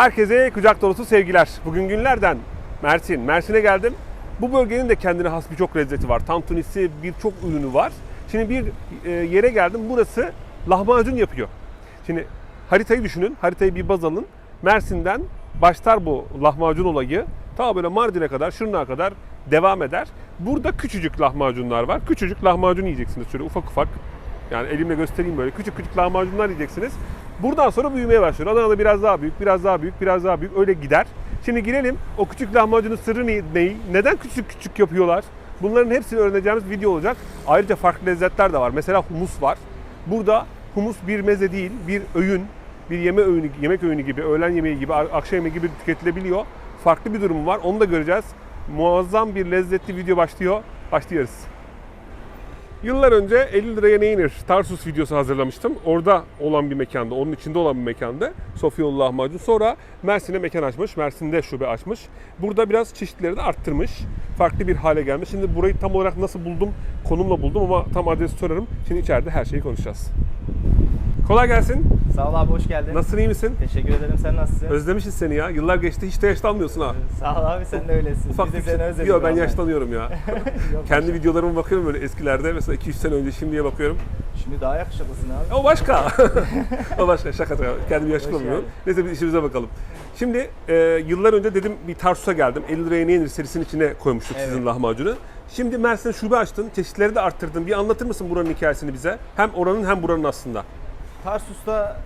Herkese kucak dolusu sevgiler. Bugün günlerden Mersin. Mersin'e geldim. Bu bölgenin de kendine has birçok lezzeti var. Tantunisi, birçok ürünü var. Şimdi bir e, yere geldim. Burası lahmacun yapıyor. Şimdi haritayı düşünün. Haritayı bir baz alın. Mersin'den başlar bu lahmacun olayı. Ta böyle Mardin'e kadar, Şırnak'a kadar devam eder. Burada küçücük lahmacunlar var. Küçücük lahmacun yiyeceksiniz şöyle ufak ufak. Yani elimle göstereyim böyle küçük küçük lahmacunlar yiyeceksiniz. Buradan sonra büyümeye başlıyor. Adana'da biraz daha büyük, biraz daha büyük, biraz daha büyük öyle gider. Şimdi girelim o küçük lahmacunun sırrı ne, ne- neden küçük küçük yapıyorlar? Bunların hepsini öğreneceğimiz video olacak. Ayrıca farklı lezzetler de var. Mesela humus var. Burada humus bir meze değil, bir öğün, bir yeme öğünü, yemek öğünü gibi, öğlen yemeği gibi, akşam yemeği gibi tüketilebiliyor. Farklı bir durumu var. Onu da göreceğiz. Muazzam bir lezzetli video başlıyor. Başlıyoruz. Yıllar önce 50 liraya ne yenir Tarsus videosu hazırlamıştım. Orada olan bir mekanda, onun içinde olan bir mekanda Sofyalı lahmacun. Sonra Mersin'e mekan açmış, Mersin'de şube açmış. Burada biraz çeşitleri de arttırmış. Farklı bir hale gelmiş. Şimdi burayı tam olarak nasıl buldum, konumla buldum ama tam adresi sorarım. Şimdi içeride her şeyi konuşacağız. Kolay gelsin. Sağ ol abi hoş geldin. Nasılsın, iyi misin? Teşekkür ederim sen nasılsın? Özlemişiz seni ya. Yıllar geçti, hiç de yaşlanmıyorsun ha. Sağ ol abi sen de öylesin. Ufak Biz de seni şey- özledik. Yok ben yaşlanıyorum ya. Kendi videolarıma bakıyorum böyle eskilerde. Mesela 2-3 sene önce şimdiye bakıyorum. Şimdi daha yakışıklısın abi. O başka. o başka. Şaka şaka. Kendimi yaşlanmıyorum. Neyse biz işimize bakalım. Şimdi e, yıllar önce dedim bir Tarsus'a geldim. 50 liraya ne yenir serisinin içine koymuştuk Evet. sizin lahmacunu. Şimdi Mersin'e şube açtın. Çeşitleri de arttırdın. Bir anlatır mısın buranın hikayesini bize? Hem oranın hem buranın aslında. Tarsus'ta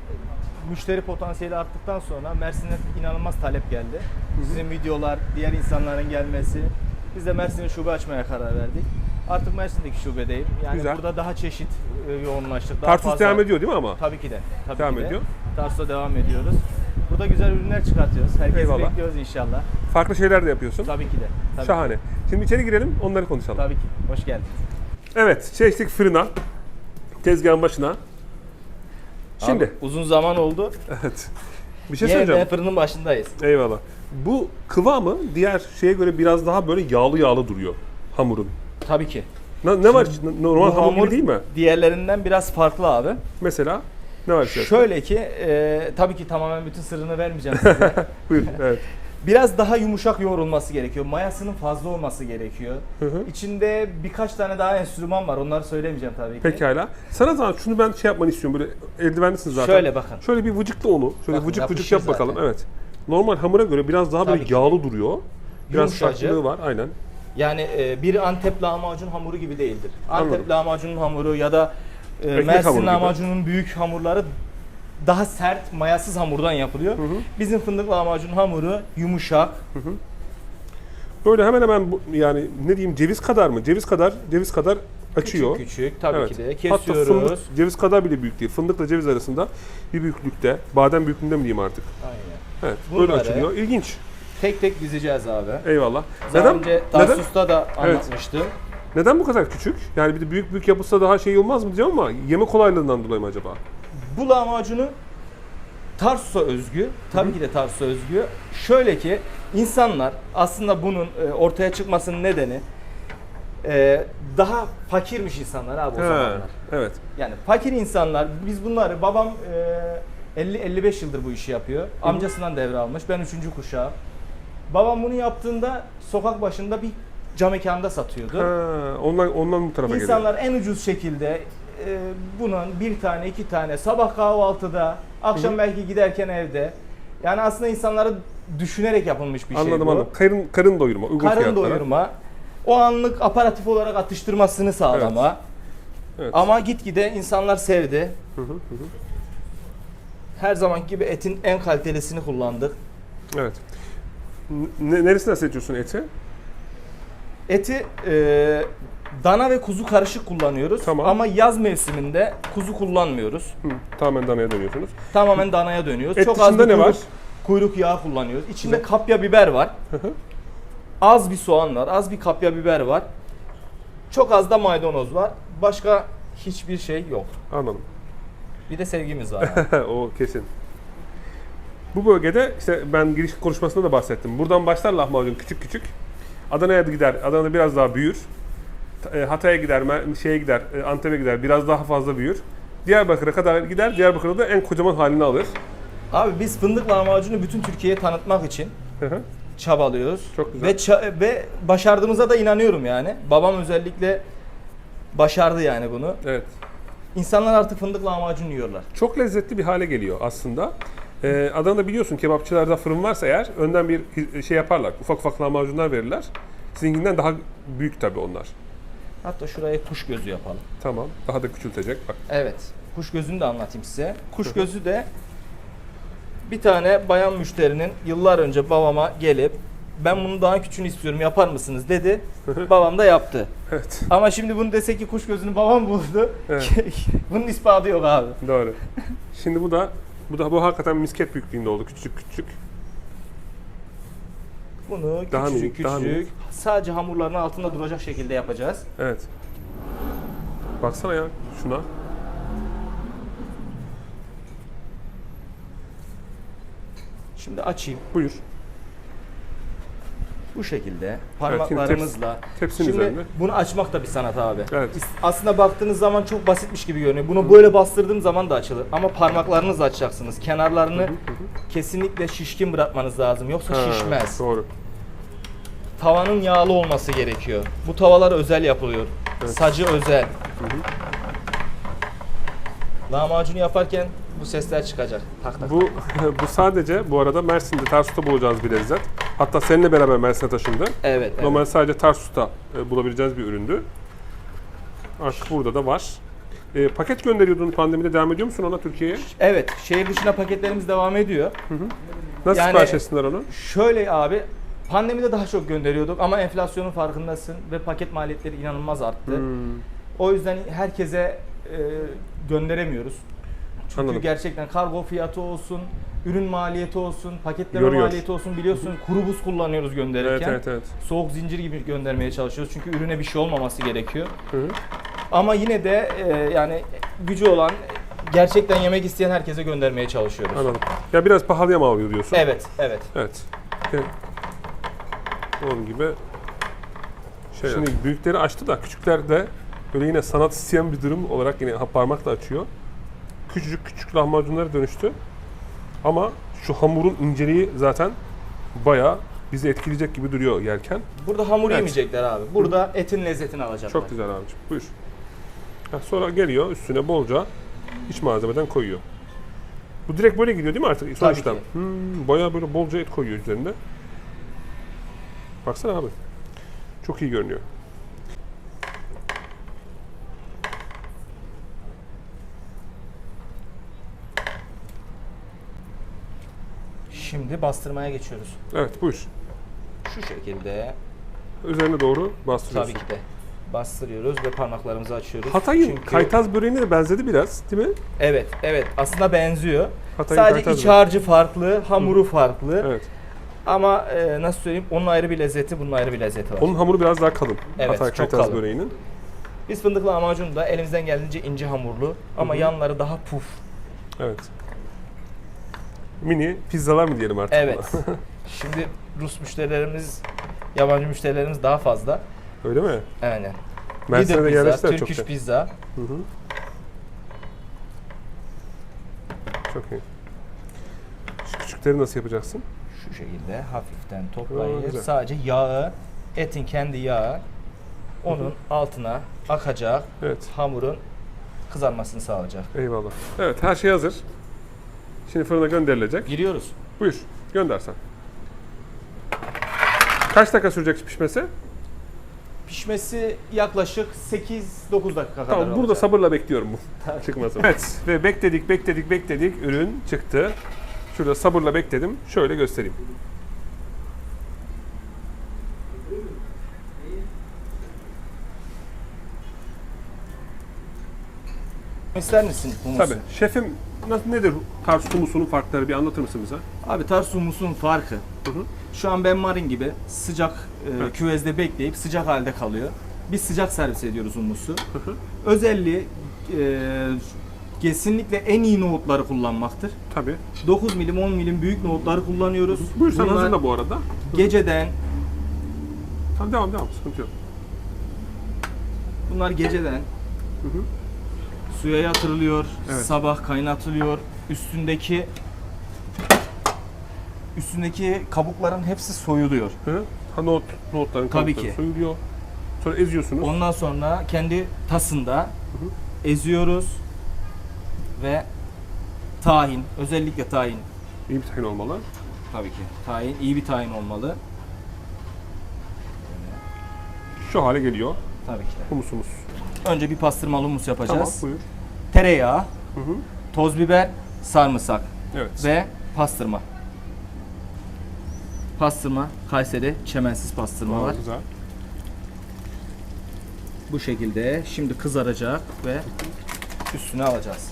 müşteri potansiyeli arttıktan sonra Mersin'e inanılmaz talep geldi. Sizin videolar, diğer insanların gelmesi. Biz de Mersin'e şube açmaya karar verdik. Artık Mersin'deki şubedeyim. Yani Güzel. burada daha çeşit e, yoğunlaştık. Daha Tarsus fazla- devam ediyor değil mi ama? Tabii ki de. Tabii Devam ki de. ediyor. Tarsus'ta devam ediyoruz. Burada güzel ürünler çıkartıyoruz. Herkesi Eyvallah. bekliyoruz inşallah. Farklı şeyler de yapıyorsun. Tabii ki de. Tabii Şahane. Şimdi içeri girelim onları konuşalım. Tabii ki. Hoş geldiniz. Evet çektik fırına. Tezgahın başına. Şimdi. Abi, uzun zaman oldu. Evet. Bir şey Yine söyleyeceğim. fırının başındayız. Eyvallah. Bu kıvamı diğer şeye göre biraz daha böyle yağlı yağlı duruyor hamurun. Tabii ki. Ne, ne var? Normal hamur, gibi değil mi? Diğerlerinden biraz farklı abi. Mesela ne var içerisinde? Şöyle ki, e, tabii ki tamamen bütün sırrını vermeyeceğim size. Buyur. Evet. Biraz daha yumuşak yoğrulması gerekiyor. Mayasının fazla olması gerekiyor. hı. İçinde birkaç tane daha enstrüman var. Onları söylemeyeceğim tabii ki. Pekala. Sana zaman şunu ben şey yapmanı istiyorum. Böyle eldivenlisin zaten. Şöyle bakın. Şöyle bir vıcıkla onu. Şöyle Bakın, vıcık vıcık yap bakalım. zaten. Evet. Normal hamura göre biraz daha böyle Tabii ki. yağlı duruyor. Biraz Yumuşacık. farklılığı var. Aynen. Yani e, bir Antep lahmacun hamuru gibi değildir. Antep Anladım. lahmacunun hamuru ya da e, Mersin lahmacunun büyük hamurları daha sert, mayasız hamurdan yapılıyor. Bizim fındık lahmacun hamuru yumuşak, Böyle hemen hemen bu, yani ne diyeyim ceviz kadar mı? Ceviz kadar, ceviz kadar açıyor. küçük küçük tabii Evet. ki de Hatta kesiyoruz. fındık ceviz kadar bile büyük değil. Fındıkla ceviz arasında bir büyüklükte. Badem büyüklüğünde mi diyeyim artık? Aynen. Evet. Böyle Bunları- açılıyor. İlginç. Tek tek dizeceğiz abi. Eyvallah. Daha neden? önce? Tarsus'ta da Evet. anlatmıştım. Neden bu kadar küçük? Yani bir de büyük büyük yapılsa daha şey olmaz mı diyeceğim ama yeme kolaylığından dolayı mı acaba? Bu lahmacunu Tarsus'a özgü, tabii ki de Tarsus'a özgü. Şöyle ki insanlar aslında bunun e, ortaya çıkmasının nedeni e, daha fakirmiş insanlar abi o He, zamanlar. Evet. Yani fakir insanlar biz bunları babam e, 50-55 yıldır bu işi yapıyor. Amcasından devralmış. Ben üçüncü kuşağım. Babam bunu yaptığında sokak başında bir cam mekanda satıyordu. Ha, ondan ondan bu tarafa geliyor. İnsanlar en ucuz şekilde e, bunun bir tane iki tane sabah kahvaltıda akşam belki giderken evde yani aslında insanları düşünerek yapılmış bir şey Anladım bu. anladım. Karın karın doyurma, uygun Karın fiyatlara. doyurma. O anlık aparatif olarak atıştırmasını sağlama. Evet. Ama gitgide insanlar sevdi. Hı hı, hı hı. Her zamanki gibi etin en kalitelisini kullandık. Evet. Ne, neresinden seçiyorsun eti? Eti e, dana ve kuzu karışık kullanıyoruz. Tamam. Ama yaz mevsiminde kuzu kullanmıyoruz. Hı, tamamen danaya dönüyorsunuz. Tamamen danaya dönüyoruz. Et Çok az dışında bir ne kuyruk, var? kuyruk yağı kullanıyoruz. İçinde kapya biber var. hı. az bir soğan var. Az bir kapya biber var. Çok az da maydanoz var. Başka hiçbir şey yok. Anladım. Bir de sevgimiz var. o kesin. Bu bölgede işte ben giriş konuşmasında da bahsettim. Buradan başlar lahmacun küçük küçük. Adana'ya gider. Adana'da biraz daha büyür. E, Hatay'a gider, şeye gider, e, Antep'e gider. Biraz daha fazla büyür. Diyarbakır'a kadar gider. Diyarbakır'da da en kocaman halini alır. Abi biz fındık lahmacunu bütün Türkiye'ye tanıtmak için Hı hı. çabalıyoruz. Çok güzel. Ve ça- ve başardığımıza da inanıyorum yani. Babam özellikle başardı yani bunu. evet. İnsanlar artık fındık lahmacun yiyorlar. Çok lezzetli bir hale geliyor aslında. Ee, Adana'da biliyorsun kebapçılarda fırın varsa eğer önden bir şey yaparlar. Ufak ufak lahmacunlar verirler. Sizinkinden daha büyük tabii onlar. Hatta şuraya kuş gözü yapalım. Tamam. Daha da küçültecek. Bak. Evet. Kuş gözünü de anlatayım size. Kuş gözü de bir tane bayan müşterinin yıllar önce babama gelip ben bunu daha küçüğünü istiyorum yapar mısınız dedi. Babam da yaptı. Evet. Ama şimdi bunu desek ki kuş gözünü babam buldu. Evet. Bunun ispatı yok abi. Doğru. Şimdi bu da bu da bu hakikaten misket büyüklüğünde oldu. Küçük küçük. Bunu Daha küçücük minik, daha küçücük minik. sadece hamurların altında duracak şekilde yapacağız. Evet. Baksana ya şuna. Şimdi açayım. Buyur. Bu şekilde parmaklarımızla. tepsinin Şimdi üzerinde. bunu açmak da bir sanat abi. Evet. Aslında baktığınız zaman çok basitmiş gibi görünüyor. Bunu böyle bastırdığım zaman da açılır. Ama parmaklarınızla açacaksınız. Kenarlarını kesinlikle şişkin bırakmanız lazım. Yoksa Ha, şişmez. Doğru. Tavanın yağlı olması gerekiyor. Bu tavalar özel yapılıyor. Evet. Sacı özel. Lahmacunu yaparken bu sesler çıkacak. Tak tak. Bu bu sadece bu arada Mersin'de Tarsus'ta bulacağınız bir lezzet. Hatta seninle beraber Mersin'e taşındı. Evet. evet. Normal sadece Tarsus'ta e, bulabileceğiniz bir üründü. Artık burada da var. E, paket gönderiyordun pandemide devam ediyor musun ona Türkiye'ye? Evet. Şehir dışına paketlerimiz devam ediyor. Nasıl Yani- sipariş etsinler onu? Şöyle abi pandemide daha çok gönderiyorduk ama enflasyonun farkındasın ve paket maliyetleri inanılmaz arttı. Hmm, O yüzden herkese e, gönderemiyoruz. Çünkü Anladım. gerçekten kargo fiyatı olsun, ürün maliyeti olsun, paketleme Yoruyor. maliyeti olsun biliyorsun kuru buz kullanıyoruz Evet gönderirken. evet evet. Soğuk zincir gibi göndermeye çalışıyoruz çünkü ürüne bir şey olmaması gerekiyor. Hı hı. Ama yine de e, yani gücü olan gerçekten yemek isteyen herkese göndermeye çalışıyoruz. Anladım. Ya biraz pahalıya mal oluyor diyorsun. Evet, evet. Evet. Evet. Onun gibi şey. Şimdi büyükleri açtı da küçükler de böyle yine sanat isteyen bir durum olarak yine parmakla açıyor. Küçücük küçük lahmacunlara dönüştü. Ama şu hamurun inceliği zaten bayağı bizi etkileyecek gibi duruyor yerken. Burada hamur Evet. yemeyecekler abi. Burada etin lezzetini alacaklar. Çok güzel abicim. Buyur. Ha, sonra geliyor üstüne bolca iç malzemeden koyuyor. Bu direkt böyle gidiyor değil mi artık Tabii işlem? ki. Hmm, bayağı böyle bolca et koyuyor üzerine. Baksana abi. Çok iyi görünüyor. Şimdi bastırmaya geçiyoruz. Evet buyur. Şu şekilde Üzerine doğru bastırıyorsun. tabii ki de bastırıyoruz ve parmaklarımızı açıyoruz. Hatay'ın Çünkü- kaytaz böreğine de benzedi biraz değil mi? Evet, evet. Aslında benziyor. Hatay'ın Sadece kaytaz iç böreği. harcı farklı, hamuru farklı. Evet. Ama e, nasıl söyleyeyim? Onun ayrı bir lezzeti, bunun ayrı bir lezzeti var. Onun hamuru biraz daha kalın. Evet, Hatay çok kaytaz kalın. böreğinin. Biz fındıklı lahmacun da elimizden geldiğince ince hamurlu ama yanları daha puf. Evet. Mini pizzalar mı diyelim artık? Evet. buna? Şimdi Rus müşterilerimiz, yabancı müşterilerimiz daha fazla. Öyle mi? Aynen. Mersin'e de Lidl pizza, yerleştiler çok Turkish da. pizza. Hı hı. Çok iyi. Şu küçükleri nasıl yapacaksın? Şu şekilde hafiften toplayıp güzel. sadece yağı, etin kendi yağı onun altına akacak, Evet. hamurun kızarmasını sağlayacak. Eyvallah. Evet her şey hazır. Şimdi fırına gönderilecek. Giriyoruz. Buyur. Göndersen. Kaç dakika sürecek pişmesi? Pişmesi yaklaşık 8-9 dakika kadar Tamam burada olacak. sabırla bekliyorum bu çıkmasını. evet ve bekledik bekledik bekledik ürün çıktı. Şurada sabırla bekledim. Şöyle göstereyim. İster misin humusu? Tabii. Şefim nasıl nedir Tarsus humusunun farkları bir anlatır mısın bize? Abi tars humusun farkı. Hı hı. Şu an ben marin gibi sıcak e, Evet. küvezde bekleyip sıcak halde kalıyor. Biz sıcak servis ediyoruz humusu. Özelliği e, kesinlikle en iyi nohutları kullanmaktır. Tabii. 9 milim 10 milim büyük nohutları kullanıyoruz. Buyur sen Bunlar hazırla bu arada. Geceden Tamam devam devam sıkıntı yok. bunlar geceden Hı hı. Suya yatırılıyor, Evet. sabah kaynatılıyor. Üstündeki üstündeki kabukların hepsi soyuluyor. Hı? Ha nohut, nohutların Tabii kabukları ki. soyuluyor. Sonra eziyorsunuz. Ondan sonra kendi tasında eziyoruz ve tahin, özellikle tahin İyi bir tahin olmalı. tabii ki. Tahin iyi bir tahin olmalı. Şu hale geliyor Tabii ki. de. humusumuz. Önce bir pastırmalı humus Tamam yapacağız. buyur. Tereyağı, Hı hı. toz biber, sarımsak Evet. ve pastırma. Pastırma, Kayseri çemensiz pastırma var. Güzel. Bu şekilde şimdi kızaracak ve üstüne alacağız.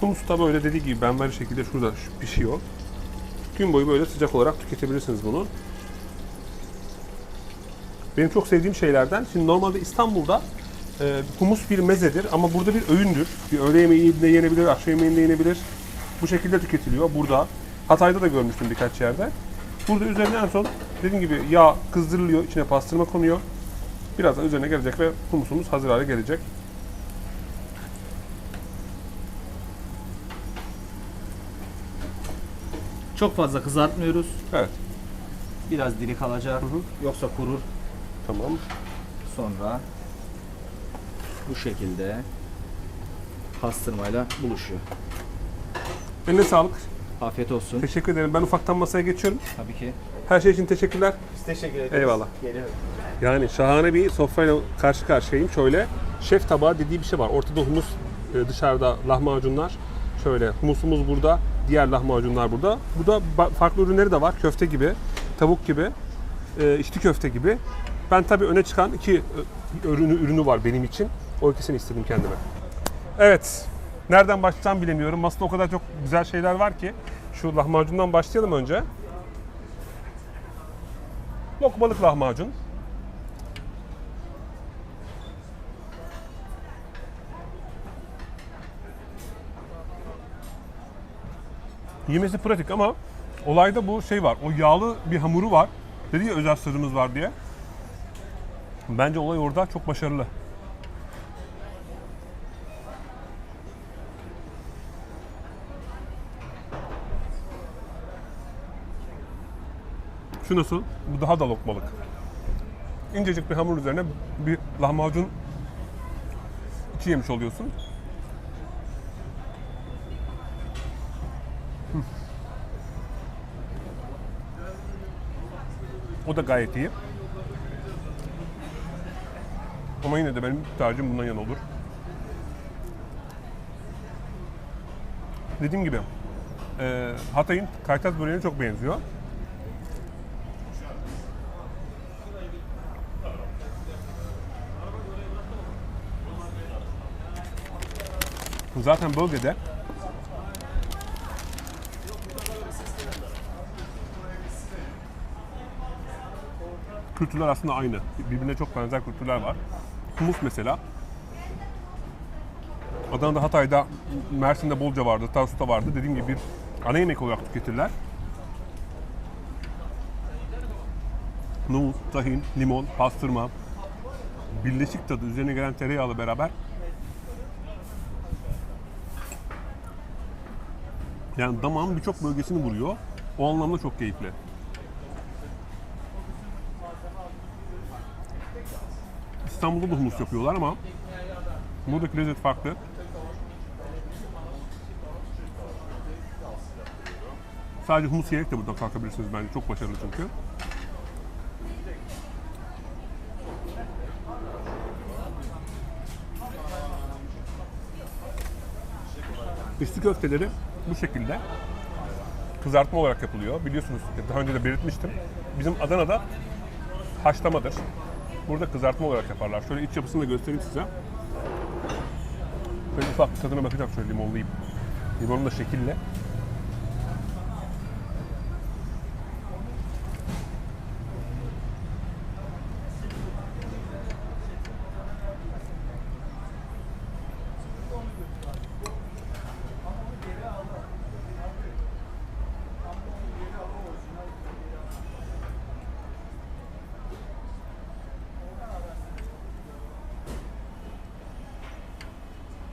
Humus da böyle dediği gibi benber şekilde şurada şu- pişiyor. Gün boyu böyle sıcak olarak tüketebilirsiniz bunu. Benim çok sevdiğim şeylerden, şimdi normalde İstanbul'da e, humus bir mezedir ama burada bir öğündür. Bir öğle yemeğinde yenebilir, akşam yemeğinde yenebilir. Bu şekilde tüketiliyor burada. Hatay'da da görmüştüm birkaç yerde. Burada üzerine en son dediğim gibi yağ kızdırılıyor, içine pastırma konuyor. Birazdan üzerine gelecek ve humusumuz hazır hale gelecek. Çok fazla kızartmıyoruz. Evet, Biraz diri kalacak. hı. Yoksa kurur. tamam. Sonra bu şekilde pastırmayla buluşuyor. Eline sağlık. Afiyet olsun. Teşekkür ederim. Ben ufaktan masaya geçiyorum. Tabii ki. Her şey için teşekkürler. Biz teşekkür ederiz. Eyvallah. Geliyorum. Yani şahane bir sofrayla karşı karşıyayım. Şöyle şef tabağı dediği bir şey var. Ortada humus, e, dışarıda lahmacunlar. Şöyle humusumuz burada, diğer lahmacunlar burada. Bu da ba- farklı ürünleri de var. Köfte gibi, tavuk gibi, e, içli köfte gibi. Ben tabii öne çıkan iki e, ürünü, ürünü var benim için. O ikisini istedim kendime. Evet. Nereden başlayacağım bilemiyorum. Masada o kadar çok güzel şeyler var ki. Şu lahmacundan başlayalım önce. Lokmalık lahmacun. Yemesi pratik ama olayda bu şey var. O yağlı bir hamuru var. Dedi ya özel sırrımız var diye. Bence olay orada çok başarılı. Şu nasıl? Bu daha da lokmalık. İncecik bir hamur üzerine bir lahmacun içi yemiş oluyorsun. O da gayet iyi. Ama yine de benim tercihim bundan yana olur. Dediğim gibi e, Hatay'ın kaytaz böreğine çok benziyor. Zaten bölgede kültürler aslında aynı. Birbirine çok benzer kültürler var. Humus mesela. Adana'da, Hatay'da, Mersin'de bolca vardı, Tarsus'ta vardı. Dediğim gibi bir ana yemek olarak tüketirler. Nohut, tahin, limon, pastırma, birleşik tadı üzerine gelen tereyağla beraber yani damağın birçok bölgesini vuruyor. O anlamda çok keyifli. İstanbul'da da humus yapıyorlar ama buradaki lezzet farklı. Sadece humus yiyerek de buradan kalkabilirsiniz bence. Çok başarılı çünkü. İçli köfteleri bu şekilde kızartma olarak yapılıyor. Biliyorsunuz daha önce de belirtmiştim. Bizim Adana'da haşlamadır. Burada kızartma olarak yaparlar. Şöyle iç yapısını da göstereyim size. Şöyle ufak bir tadına bakacağım şöyle limonlayayım. Limonun da şekille.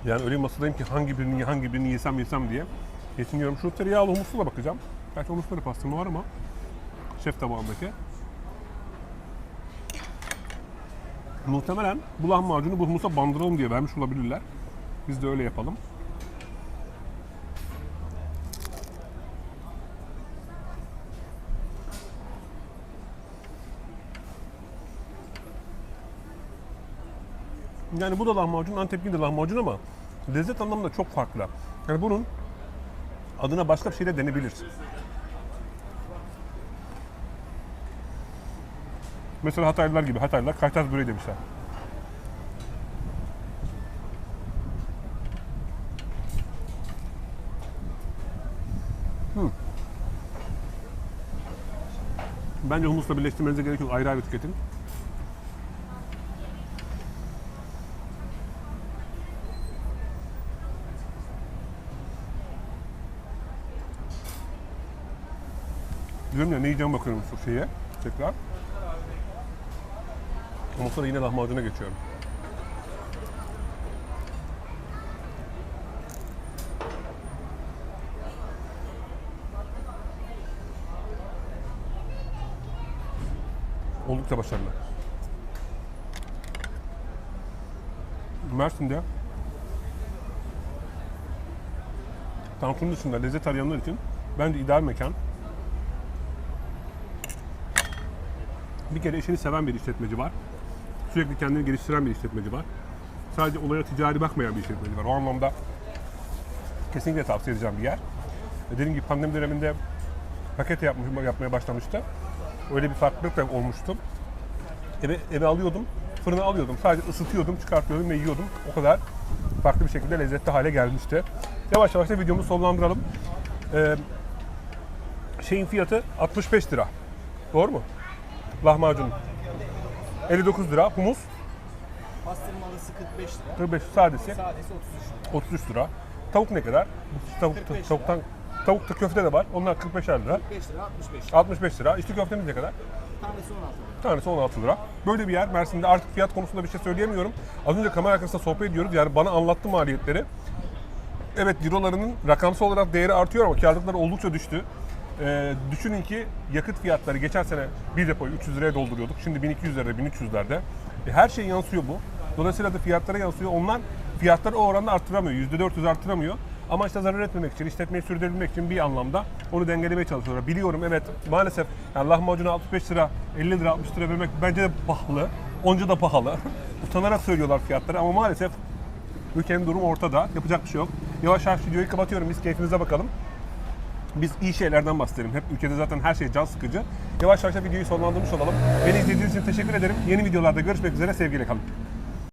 Yani öyle masadayım ki hangi birini hangi birini yesem yesem diye. Geçiniyorum. Şu tereyağlı humusuna bakacağım. Gerçi uluslararası pastırma var ama şef tabağındaki. Muhtemelen bu lahmacunu bu humusa bandıralım diye vermiş olabilirler. Biz de öyle yapalım. Yani bu da lahmacun, Antep'in de lahmacun ama lezzet anlamında çok farklı. Yani bunun adına başka bir şey de denebilir. Mesela Hataylılar gibi. Hataylılar kaytaz böreği demişler. Hmm. Bence humusla birleştirmenize gerek yok. Ayrı ayrı tüketin. Diyorum ya ne bakıyorum şu şeye tekrar. Ama sonra yine lahmacuna geçiyorum. Oldukça başarılı. Mersin'de Tantun'un dışında lezzet arayanlar için bence ideal mekan. Bir kere işini seven bir işletmeci var. Sürekli kendini geliştiren bir işletmeci var. Sadece olaya ticari bakmayan bir işletmeci var. O anlamda kesinlikle tavsiye edeceğim bir yer. E, Dediğim gibi pandemi döneminde paket yapmış, yapmaya başlamıştı. Öyle bir farklılık da olmuştu. Eve, eve alıyordum, fırına alıyordum. Sadece ısıtıyordum, çıkartıyordum ve yiyordum. O kadar farklı bir şekilde lezzetli hale gelmişti. Yavaş yavaş da videomuzu sonlandıralım. Ee, şeyin fiyatı 65 lira. Doğru mu? Lahmacun. 59 lira. Humus Pastırmalısı 45 lira. 45 sadesi Sadesi 33 lira. 33 lira. Tavuk ne kadar? Bu Tavuk, 45 lira. tavuktan tavukta köfte de var. Onlar 45 lira. 45 lira 65 lira. 65 lira. İçli köftemiz ne kadar? Tanesi 16 lira. Tanesi 16 lira. Böyle bir yer. Mersin'de artık fiyat konusunda bir şey söyleyemiyorum. Az önce kamera arkasında sohbet ediyoruz. Yani bana anlattı maliyetleri. Evet cirolarının rakamsal olarak değeri artıyor ama karlılıkları oldukça düştü. Ee, düşünün ki yakıt fiyatları geçen sene bir depoyu 300 liraya dolduruyorduk. Şimdi 1200 lirada, 1300'lerde. E, her şey yansıyor bu. Dolayısıyla da fiyatlara yansıyor. Onlar fiyatları o oranda arttıramıyor. %400 arttıramıyor. Ama işte zarar etmemek için, işletmeyi sürdürebilmek için bir anlamda onu dengelemeye çalışıyorlar. Biliyorum evet maalesef yani lahmacunu 65 lira, 50 lira, 60 lira vermek bence de pahalı. Onca da pahalı. Utanarak söylüyorlar fiyatları ama maalesef ülkenin durumu ortada. Yapacak bir şey yok. Yavaş yavaş videoyu kapatıyorum. Biz keyfimize bakalım. Biz iyi şeylerden bahsedelim. Hep ülkede zaten her şey can sıkıcı. Yavaş yavaş videoyu sonlandırmış olalım. Beni izlediğiniz için teşekkür ederim. Yeni videolarda görüşmek üzere. Sevgiyle kalın.